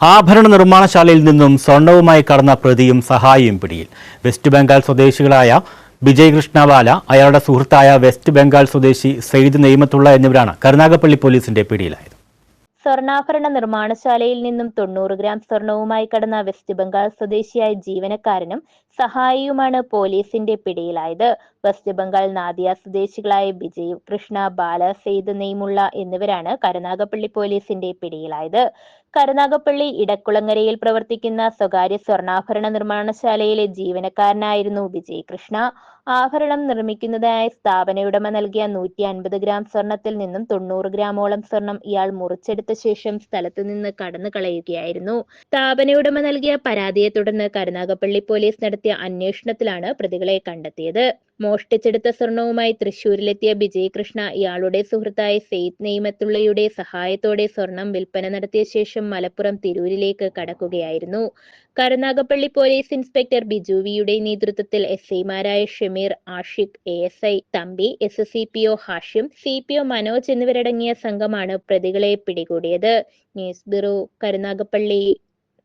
ആഭരണ നിർമ്മാണശാലയിൽ നിന്നും സ്വർണവുമായി കടന്ന പ്രതിയും സഹായിയും പിടിയിൽ. വെസ്റ്റ് ബംഗാൾ സ്വദേശികളായ വിജയ് കൃഷ്ണവാല അയാളുടെ സുഹൃത്തായ വെസ്റ്റ് ബംഗാൾ സ്വദേശി സെയ്ദ് നെയ്മത്തുള്ള എന്നിവരാണ് കരുനാഗപ്പള്ളി പോലീസിന്റെ പിടിയിലായത്. സ്വർണാഭരണ നിർമ്മാണശാലയിൽ നിന്നും തൊണ്ണൂറ് ഗ്രാം സ്വർണവുമായി കടന്ന വെസ്റ്റ് ബംഗാൾ സ്വദേശിയായ ജീവനക്കാരനും സഹായിയുമാണ് പോലീസിന്റെ പിടിയിലായത്. വെസ്റ്റ് ബംഗാൾ നാദിയ സ്വദേശികളായ വിജയ് കൃഷ്ണ ബാല സെയ്ദ് നെയ്മുള്ള എന്നിവരാണ് കരുനാഗപ്പള്ളി പോലീസിന്റെ പിടിയിലായത്. കരുനാഗപ്പള്ളി ഇടക്കുളങ്ങരയിൽ പ്രവർത്തിക്കുന്ന സ്വകാര്യ സ്വർണാഭരണ നിർമ്മാണശാലയിലെ ജീവനക്കാരനായിരുന്നു വിജയ് കൃഷ്ണ. ആഭരണം നിർമ്മിക്കുന്നതിനായി സ്ഥാപനയുടമ നൽകിയ നൂറ്റി അൻപത് ഗ്രാം സ്വർണത്തിൽ നിന്നും തൊണ്ണൂറ് ഗ്രാമോളം സ്വർണം ഇയാൾ മുറിച്ചെടുത്ത ശേഷം സ്ഥലത്തു നിന്ന് കടന്നു കളയുകയായിരുന്നു. സ്ഥാപനയുടമ നൽകിയ പരാതിയെ തുടർന്ന് കരുനാഗപ്പള്ളി പോലീസ് നടത്തിയ അന്വേഷണത്തിലാണ് പ്രതികളെ കണ്ടെത്തിയത്. മോഷ്ടിച്ചെടുത്ത സ്വർണവുമായി തൃശൂരിലെത്തിയ വിജയകൃഷ്ണ ഇയാളുടെ സുഹൃത്തായ സെയ്ദ് നെയ്മത്തുള്ളയുടെ സഹായത്തോടെ സ്വർണം വിൽപ്പന നടത്തിയ ശേഷം മലപ്പുറം തിരൂരിലേക്ക് കടക്കുകയായിരുന്നു. കരുനാഗപ്പള്ളി പോലീസ് ഇൻസ്പെക്ടർ ബിജുവിയുടെ നേതൃത്വത്തിൽ എസ് ഐമാരായ Shameer Ashiq A S I Thampi S C P O Hashim C P O Manoj എന്നിവരടങ്ങിയ സംഘമാണ് പ്രതികളെ പിടികൂടിയത്. News bureau Karunagappally.